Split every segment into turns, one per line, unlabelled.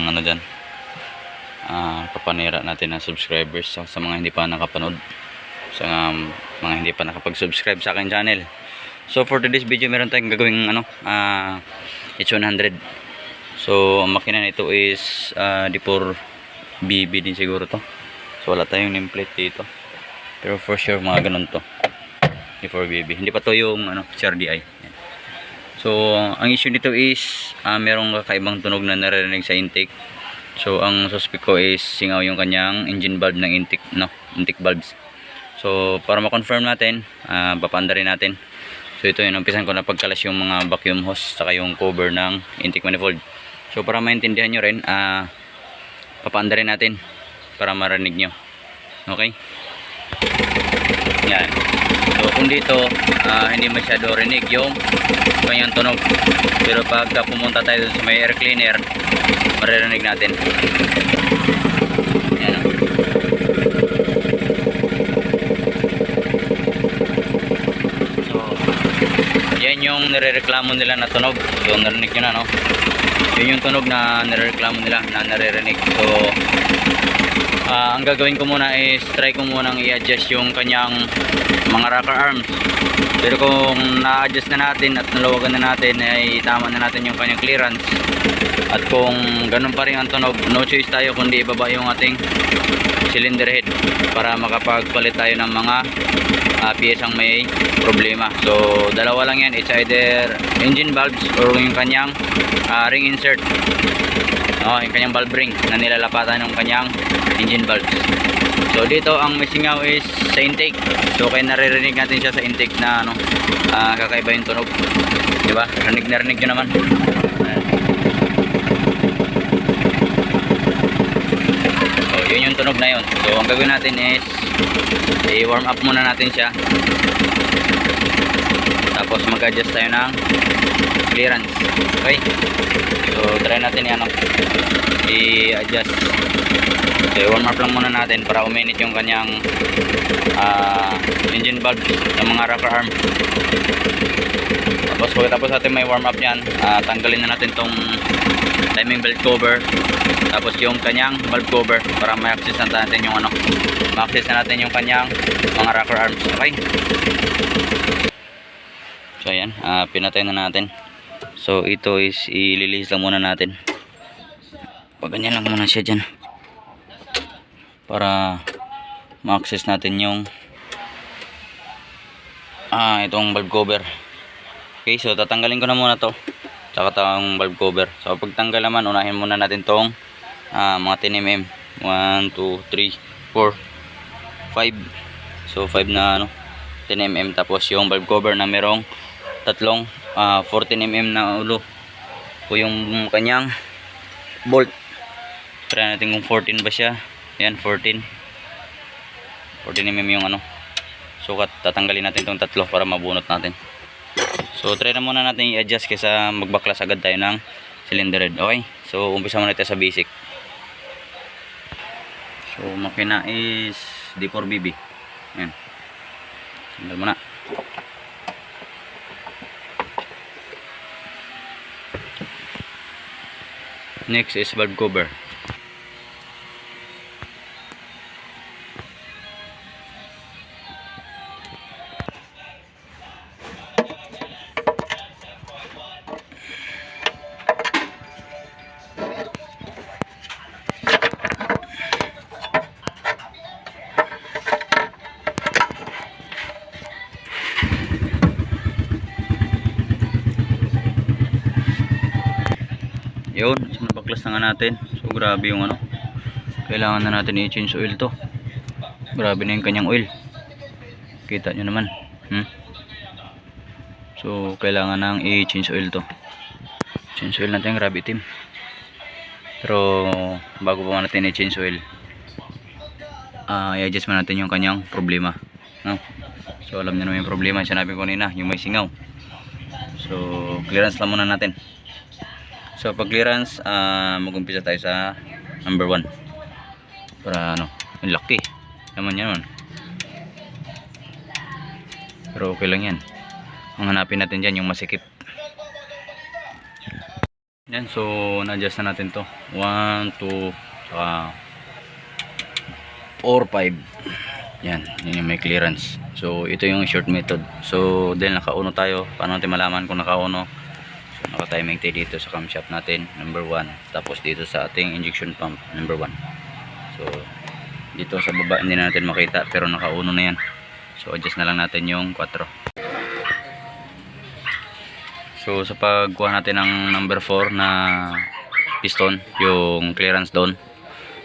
ng ano dyan. Ah, kapanira natin na subscribers sa, sa mga hindi pa nakapanood. Sa um, mga hindi pa nakapag-subscribe sa akin channel. So, for today's video, meron tayong gagawing ano, ah, H100. So, ang makina nito is ah, D4 BB din siguro to. So, wala tayong nameplate dito. Pero for sure, mga ganun to. D4 BB. Hindi pa to yung ano, CRDI. So, ang issue nito is ah, merong kakaibang tunog na naririnig sa intake. So, ang suspect ko is singaw yung kanyang engine valve ng intake, no? Intake valves. So, para ma-confirm natin, ah, papaanda rin natin. So, ito yun, umpisan ko na pagkalas yung mga vacuum hose saka yung cover ng intake manifold. So, para maintindihan nyo rin, ah, papaanda rin natin para marinig nyo. Okay? Yan. Kung dito, ah, hindi masyado rinig yung kanyang tunog. Pero pagka pumunta tayo sa may air cleaner, maririnig natin. Yan yung nirereklamo nila na tunog. So, narinig nyo na, no? Yun yung tunog na nirereklamo nila na naririnig. So, Ah, ang gagawin ko muna is try ko munang i-adjust yung kanyang mga rocker arms. Pero kung na-adjust na natin at nalawagan na natin ay tama na natin yung kanyang clearance. At kung ganun pa rin ang tunog, no choice tayo kundi ibaba yung ating cylinder head para makapagpalit tayo ng mga uh, piyesang may problema. So, dalawa lang yan. It's either engine valves or yung kanyang ah, ring insert. Oh, yung kanyang valve ring na nilalapatan ng kanyang engine valves. So dito ang may singaw is sa intake. So kaya naririnig natin siya sa intake na ano, ah, kakaiba yung tunog. 'Di ba? Rinig na rinig nyo naman. So yun yung tunog na yun. So ang gagawin natin is i-warm up muna natin siya. Tapos mag-adjust tayo ng clearance. Okay? So try natin yan i-adjust. I-warm up lang muna natin para uminit yung kanyang ah, engine valve ng mga rocker arm. Tapos pagkatapos natin may warm up yan, ah, tanggalin na natin tong timing belt cover. Tapos yung kanyang valve cover para ma-access na natin yung ano, ma-access na natin yung kanyang mga rocker arms. Okay? So ayan, ah, pinatay na natin. So ito is ililihis lang muna natin. Pag ganyan lang muna siya dyan. Para ma-access natin yung ah, itong valve cover. Okay, so tatanggalin ko na muna to. Tsaka tong valve cover. So pagtanggal naman, unahin muna natin tong ah, mga 10mm. 1, 2, 3, 4, 5. So 5 na ano, 10mm. Tapos yung valve cover na merong tatlong ah, 14mm na ulo. O yung kanyang bolt. Try natin kung 14 ba siya. Yan, 14. 14mm yung ano. Sukat, tatanggalin natin itong tatlo para mabunot natin. So, try na muna natin i-adjust kaysa magbaklas agad tayo ng cylinder head. Okay? So, umpisa muna tayo sa basic. So, makina is D4BB. Yan. Tanggal muna. Next is valve cover. Na nga natin. So grabe yung ano. Kailangan na natin i-change oil to. Grabe na yung kanyang oil. Kita nyo naman. Hmm? So kailangan nang i-change oil to. Change oil natin, grabe team. Pero bago pa natin i-change oil, ah i-adjust mo natin yung kanyang problema. No? So alam niyo naman yung problema, sinabi ko kanina, yung may singaw. So clearance lang muna natin. So pag clearance, uh, mag-umpisa tayo sa number 1. Para ano, yung laki. Naman yan naman. Pero okay lang yan. Ang hanapin natin dyan yung masikip. Yan, so na-adjust na natin to. 1, 2, saka 4, 5. Yan, yun yung may clearance. So, ito yung short method. So, dahil nakauno tayo, paano natin malaman kung nakauno? So, naka-timing tayo dito sa camshaft natin, number 1. Tapos dito sa ating injection pump, number 1. So, dito sa baba hindi na natin makita, pero nakauno na yan. So, adjust na lang natin yung 4. So sa pagkuha natin ng number 4 na piston, yung clearance down.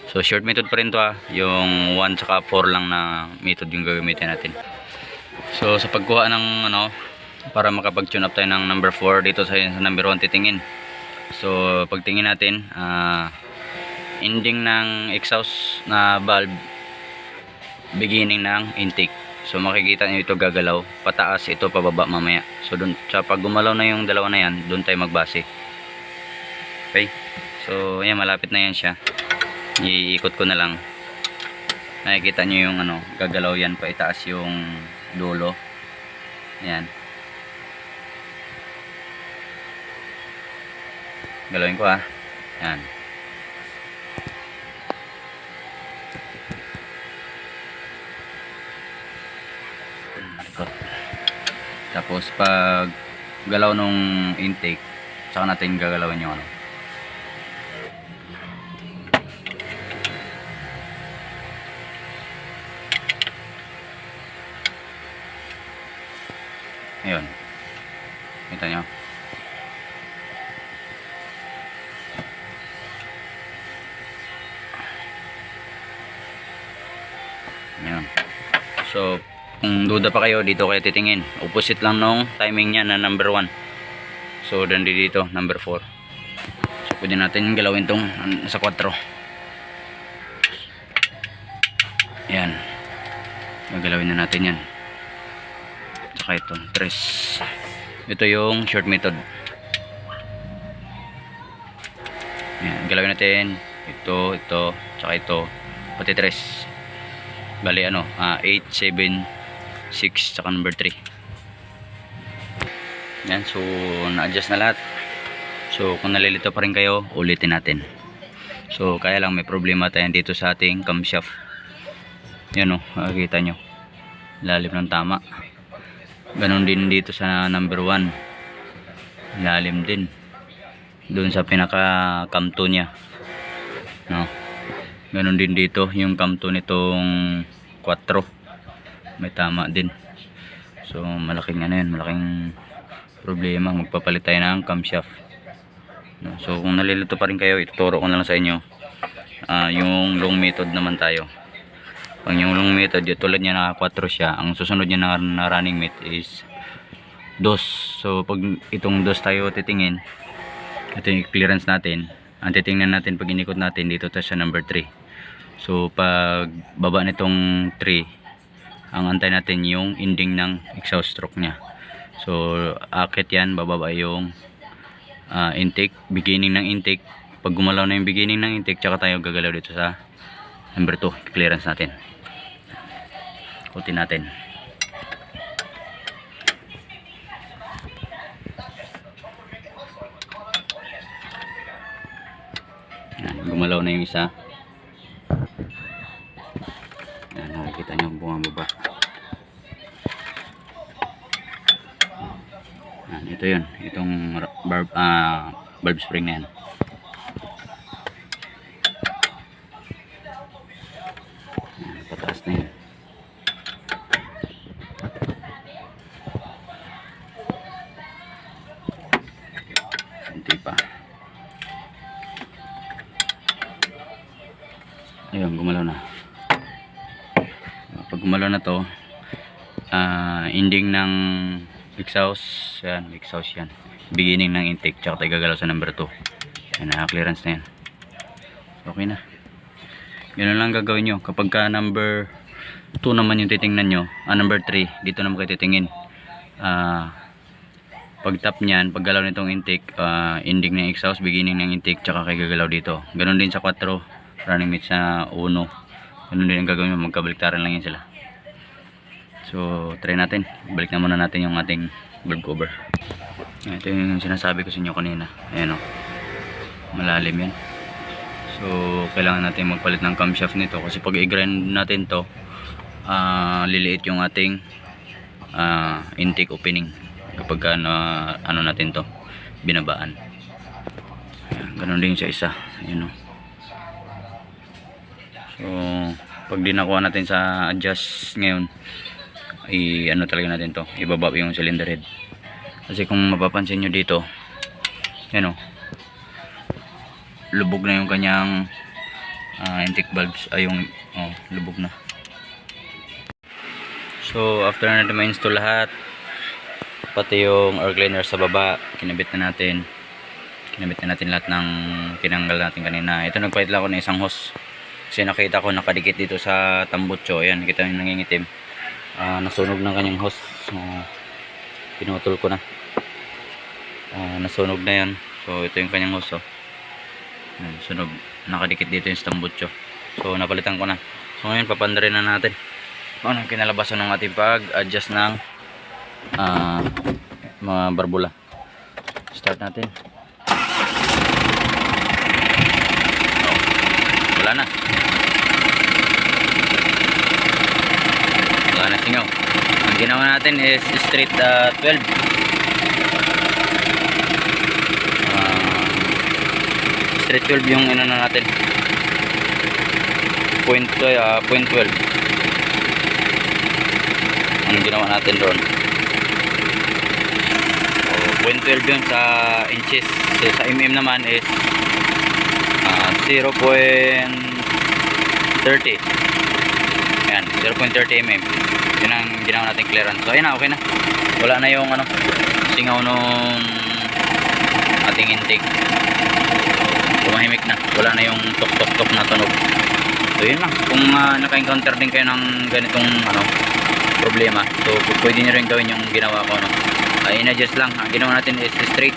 So short method pa rin to ah, yung 1 tsaka 4 lang na method yung gagamitin natin. So sa pagkuha ng ano, para makapag-tune up tayo ng number 4 dito sa, sa number 1 titingin. So pagtingin natin, ah ending ng exhaust na valve, beginning ng intake. So makikita niyo ito gagalaw, pataas ito pababa mamaya. So dun sa pag gumalaw na yung dalawa na yan, doon tayo magbase. Okay? So ayan malapit na yan siya. Iikot ko na lang. Nakikita niyo yung ano, gagalaw yan pa itaas yung dulo. Ayan. Galawin ko. Ayan. Ikot. Tapos pag galaw nung intake, saka natin gagalawin yung ano. Ayun. Kita nyo? So, kung duda pa kayo, dito kayo titingin. Opposite lang nung timing niya na number 1. So, dandi dito, number 4. So, pwede natin galawin tong sa 4. Yan. Gagalawin na natin yan. Saka ito, 3. Ito yung short method. Yan, galawin natin. Ito, ito, saka ito. Pati 3. Bali ano, ah, 8, 7, 6, saka number 3. Yan, so na-adjust na lahat. So kung nalilito pa rin kayo, ulitin natin. So kaya lang may problema tayo dito sa ating camshaft. Yan o, makikita nyo. Lalim ng tama. Ganon din dito sa number 1. Lalim din. Doon sa pinaka cam 2 niya. No. Ganon din dito yung 2 nitong 4. May tama din. So malaking ano yan, malaking problema. Magpapalit tayo ng camshaft. So kung nalilito pa rin kayo, ituturo ko na lang sa inyo. Ah, yung long method naman tayo. Pag yung long method, yung tulad niya naka 4 siya, ang susunod niya na, na running mate is dos. So pag itong dos tayo titingin, ito yung clearance natin. Ang titingnan natin pag inikot natin dito tayo sa number 3. So pag baba nitong 3, ang antay natin yung ending ng exhaust stroke niya. So akit yan, bababa yung ah, intake, beginning ng intake. Pag gumalaw na yung beginning ng intake, tsaka tayo gagalaw dito sa number 2, clearance natin. Kutin natin. Yan, gumalaw na yung isa. Bumababa. Yan, ito yun. Itong barb, ah, bulb spring na yan. Yan, pataas na yun. To, ah, ending ng exhaust, yan, exhaust yan. Beginning ng intake, tsaka tayo gagalaw sa number 2. Yan, naka-clearance na yan. Okay na. Ganun lang gagawin nyo. Kapag ka number 2 naman yung titingnan nyo, ah, number 3, dito naman kayo titingin. Ah, pag tap niyan, pag galaw nitong intake, ah, ending ng exhaust, beginning ng intake, tsaka kayo gagalaw dito. Ganun din sa 4, running mate sa 1. Ganun din ang gagawin mo, magkabaliktaran lang yan sila. So, try natin. Balik na muna natin yung ating valve cover. Ito yung sinasabi ko sa inyo kanina. Ayan o. malalim yan so kailangan natin magpalit ng camshaft nito kasi pag i-grind natin to ah, liliit yung ating ah, intake opening kapag ka na, ano natin to binabaan Ayan, ganun din sa isa yun o so pag dinakuha natin sa adjust ngayon i ano talaga natin to. Ibaba yung cylinder head. Kasi kung mapapansin nyo dito yan o. Lubog na yung kanyang ah, intake valves. Ay yung oh, lubog na. So after natin ma-install lahat pati yung air cleaner sa baba kinabit na natin. Kinabit na natin lahat ng tinanggal natin kanina. Ito nagpalit lang ako ng isang hose. Kasi nakita ko nakadikit dito sa tambutso ayan kita yung nangingitim Ah, nasunog ng kanyang hose so, pinutol ko na. Ah, nasunog na yan so ito yung kanyang hose oh. Ayan, sunog. Nakadikit dito yung tambutso so napalitan ko na. So ngayon papandarin na natin. Kung anong kinalabasan ng ating pag adjust ng ah, mga barbula. Start natin. Oh, wala na wala na singaw ang ginawa natin is straight ah, 12 Ah, straight 12 yung ano na natin. Point, uh, point 12 ang ginawa natin doon? So, point 12 yun sa inches. So, sa mm naman is ah, 0.30 yan 0.30 mm yun ang ginawa natin clearance. So ayun na okay na. Wala na yung ano singaw nung ating intake. Tumahimik na. Wala na yung tok tok tok na tunog. So yun lang kung uh, naka-encounter din kayo ng ganitong ano problema so pwede nyo rin gawin yung ginawa ko no uh, in-adjust lang. Ang ginawa natin is straight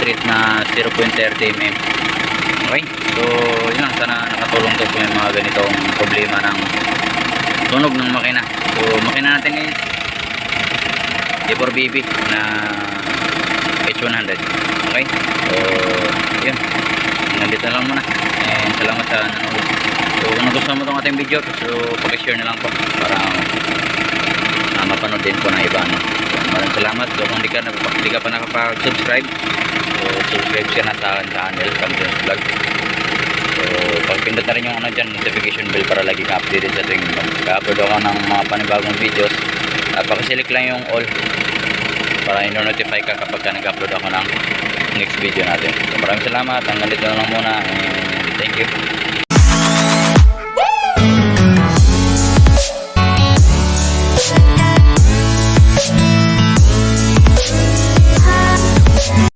straight na 0.30 mm okay? So yun lang. Sana nakatulong to kung may mga ganitong problema ng tunog ng makina. So makina natin is D4BB na H100 okay? So yun. Nandito na lang muna. And salamat sa nanonood. So kung nagustuhan mo itong ating video so pakishare na lang po para uh, mapanood din po ng iba no? so, maraming salamat. So kung di ka, na- di ka pa nakapag-subscribe so subscribe ka na sa channel Campions Vlog so pag pindot na rin yung ano dyan notification bell para lagi ka updated sa tuwing mag-upload ako ng mga panibagong videos at pakiselect lang yung all para ino-notify ka kapag ka nag-upload ako ng next video natin. So maraming salamat. Hanggang dito na lang muna. And thank you.